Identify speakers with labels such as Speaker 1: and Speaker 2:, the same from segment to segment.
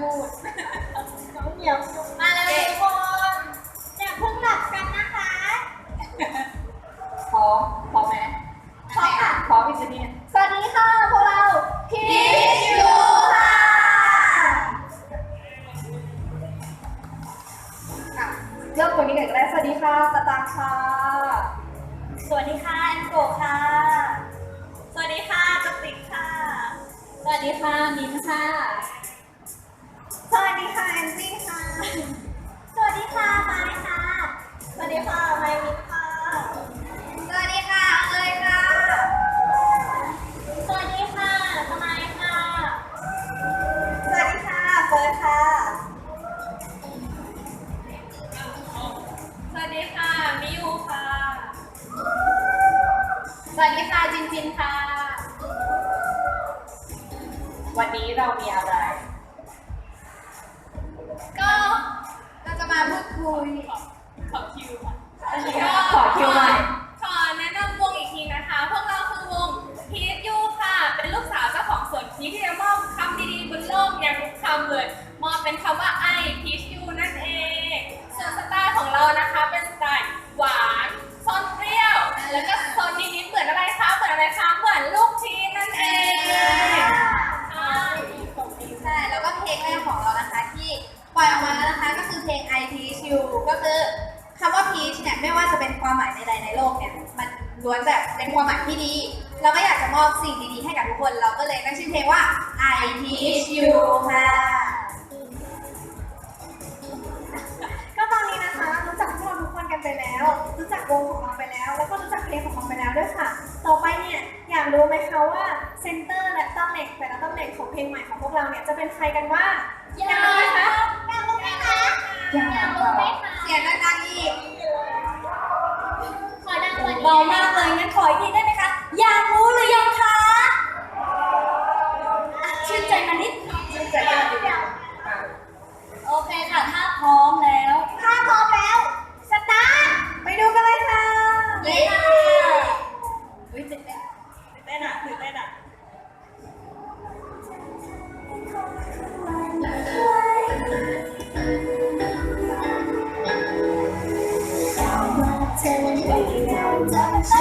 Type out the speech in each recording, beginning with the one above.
Speaker 1: พูด
Speaker 2: น้องเหมียวมาเลยทุกคนอย่าเพิ่งหลับกันนะคะ
Speaker 1: พร้อมพร้อมไหม
Speaker 2: พร้อมค่ะ
Speaker 1: พร้อมพี่เจนี่สวัสดีค่ะพวกเราพีชยูค่ะอะเริ่มคนนี้กันก็ได้สวัสดีค่ะตาตาค่ะ
Speaker 2: สวัสดีค่ะแอนโกะค่ะ สวัสดีค่ะกติกค่ะ
Speaker 1: สวัสดีค่ะมินค่ะ
Speaker 2: สวัสดีค่ะแอนจี้ค่ะ สวัสดีค่ะไม้ค่ะ สวัสดีค่ะไมมินค่ะ
Speaker 1: สวัสดีค่ะเอ้ยค่ะ
Speaker 2: สวัสดีค่ะทำไมค่ะ
Speaker 1: สวัสดีค่ะเฟิร์สค่ะ
Speaker 2: สวัสดีค่ะมิยูค่ะ
Speaker 1: สวัสดีค่ะจินจินค่ะ วันนี้เรามีอะไร คุย
Speaker 3: ขอคิวค่ะ
Speaker 1: ขอคิวมา
Speaker 3: โลกเนี่ยมันล้
Speaker 1: วนแบบเป็นความหมายที่ดี เราก็อยากจะมอบสิ่งดีๆให้กับทุกคน เราก็เลยตั้งชื่อเพลงว่า I Teach You ค่ะ
Speaker 2: ก็ตอนนี้นะคะ รู้จักพวกเราทุกคนกันไปแล้ว รู้จักวงของเราไปแล้ว แล้วก็รู้จักเพลงของเราไปแล้วด้วยค่ะ ต่อไปเนี่ยอยากรู้ไหมคะว่าเซนเตอร์และตำแหน่งแต่ละตำแหน่งของเพลงใหม่ของพวกเราเนี่ยจะเป็นใครกันบ้างอยากรู้ไหมคะอยากรู้ไหมคะ
Speaker 1: อยากรู้ไหมคะเสียงดังๆอีก
Speaker 2: ขอดังกว่านี้ เบามากเลยงั้นขออีกที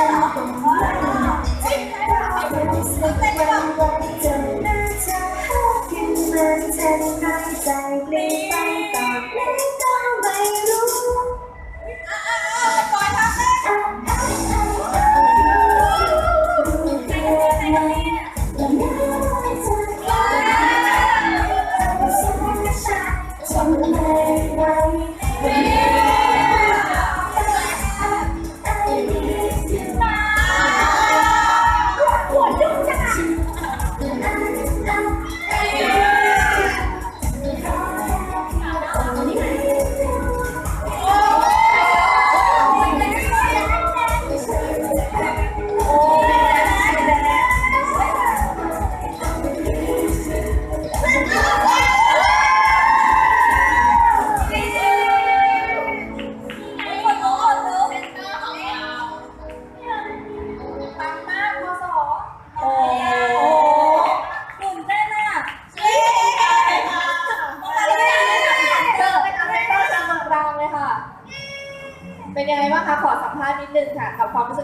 Speaker 2: Obrigada, mãe.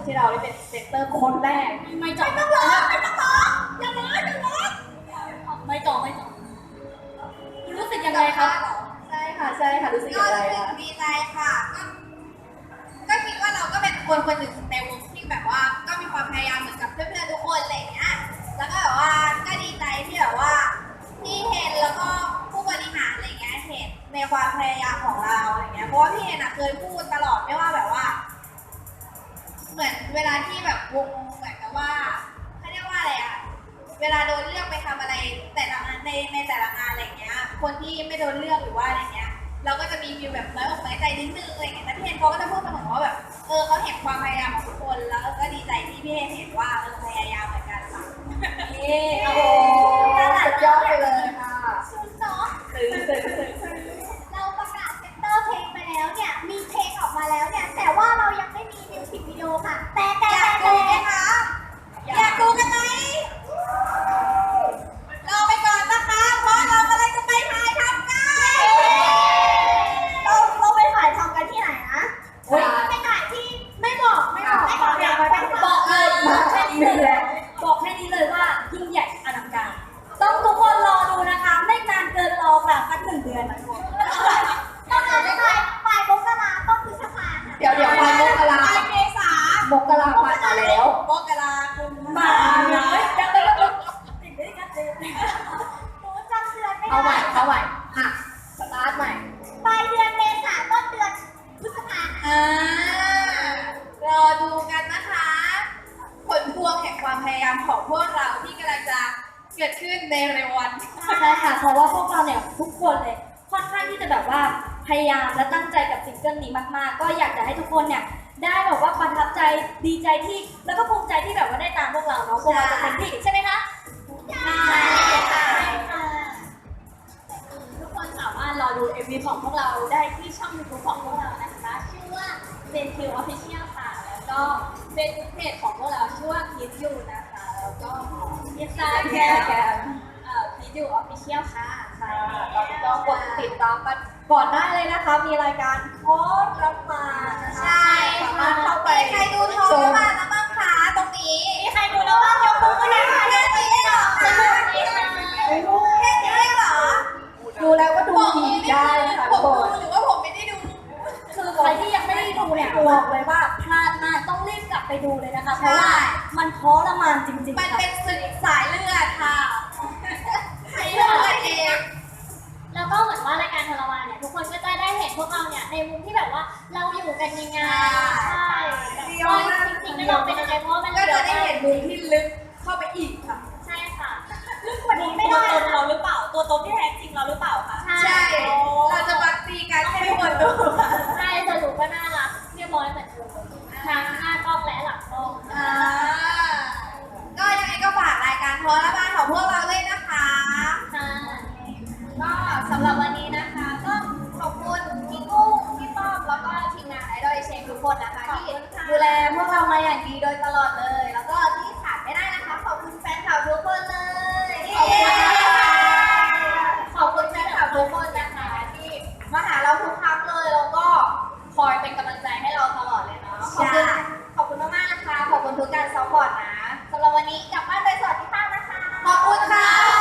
Speaker 2: ที่
Speaker 1: เราได้เป็นเซนเตอร์คนแรก
Speaker 2: ไม่จบไม่ต้องร้องไม่ต้องร้องอย่าร้องอย่าร้องไม่จบไม่จบรู้สึกยังไงครับ
Speaker 1: ใช่ค่ะใช่ค่ะรู้สึก
Speaker 4: ก็
Speaker 1: อย่างไร
Speaker 4: รู้สึ
Speaker 1: คะ
Speaker 4: กดีใจค่ะก็ก็คิดว่าเราก็เป็นคนคนหนึ่ง ในในแต่ละงานอะไรเงี้ย คนที่ไม่โดนเลือกหรือว่าอะไรเงี้ย เราก็จะมีฟิลแบบน้อยอกน้อยใจนิดนึงอะไรเงี้ยแต่พี่เฮนเขาก็จะพูดเสมอว่าแบบ เออเขาเห็นความพยายามของทุกคน แล้วก็ดีใจที่พี่เฮนเห็นว่าเออพยายามเหมือนกันค่ะ
Speaker 1: เย้โอ้โหสุดยอดไปเลย
Speaker 2: 对呀 พยายามและ
Speaker 1: ตั้งใจ
Speaker 5: กับซิงเกิลนี้มากๆ ก็อยากจะให้ทุกคนเนี่ยได้แบบว่าประทับใจดีใจที่แล้วก็ภูมิใจที่แบบว่าได้ตามพวกเราเนาะพวกเราจะเป็นที่ใช่ไหมคะ
Speaker 1: ใช่ค่ะ
Speaker 5: ทุกคนสามารถรอดู MV ของพวกเราได้ที่ช่อง YouTube ของพวกเรานะคะชื่อว่า b e n q Official ค่ะแล้วก็เป็นเพจของพวกเราชื่อว่า Kiss You นะคะแล้วก็ Instagram เอ่อ Kiss You Official ค่ะ
Speaker 1: ค่ะก็กดติดตามกัน ก่อนได้เลยนะคะ มีรายการคอร์สรับมานะคะ
Speaker 4: ใช่
Speaker 1: สามารถเข้าไป
Speaker 4: มีใครดูท้อง
Speaker 1: ช
Speaker 4: แล้ว
Speaker 1: ม
Speaker 4: บ้างแล้วบ้างคะตรงนี้
Speaker 5: มีใครดูแล้วบ้างยกมือขึ้นหน่อยค่ะ
Speaker 4: แค่นี้เหรอคะแค่นี้เหรอ
Speaker 1: ดูแล้วก็ดู
Speaker 4: ผม
Speaker 1: ที
Speaker 4: ไม่
Speaker 1: ได้
Speaker 4: ได้
Speaker 1: ค่ะ
Speaker 4: ผ
Speaker 1: ทุ
Speaker 4: ม
Speaker 1: กค
Speaker 4: ดู
Speaker 1: น
Speaker 4: หรือว่าผมไม่ได้ดู
Speaker 5: คือใครที่ยังไม่ได้ดูเนี่ยบอกเลยว่าพลาดมากต้องรีบกลับไปดูเลยนะคะเพราะว่ามันทรมานจริง
Speaker 4: มัน
Speaker 5: ๆค่ะ
Speaker 4: เป็นศึกสายเลือดค่ะสายเลือดเอง
Speaker 5: แล้วก็เหมือนว่ารายการทรมานเนี่ยทุกคนก็จะได้เห็นพวกเราเนี่ยในมุมที่แบบว่าเราอยู่กันยังไงใช่ก็จริงๆไม่ยองเป็นอะไรเพราะว่ามัน
Speaker 1: ก็จะได้เห็นมุมที่ลึกเข้าไปอีกค่ะ
Speaker 5: ใช่ค่ะ
Speaker 2: กว่านี้ไม่ได้
Speaker 5: ตนเราหรือเปล่า ตัวตนที่แท้จริงเราหรือเปล่าคะ
Speaker 1: ใช่ เราจะมาตีกันให้ทุกคนดู
Speaker 5: มาอย่างดีโดยตลอดเลย แล้วก็ที่ขาดไม่ได้นะคะ ขอบคุณแฟนคลับทุกคนเลย ขอบคุณนะะข
Speaker 1: อบ
Speaker 4: คุณแฟนคลับทุกคนนะคะ ที่มาหาเราทุกครั้งเลย แล้วก็คอยเป็นกำลังใจให้เราตลอดเลยเนาะ ขอบคุ
Speaker 6: ณขอบคุณมากๆนะ
Speaker 5: คะ ขอบคุณทุก
Speaker 6: การซัพพอร์ตนะ
Speaker 5: สำหรับวันนี้
Speaker 6: กลับบ้านไปสวัสดีค่พนะคะ ขอบคุณค่ะ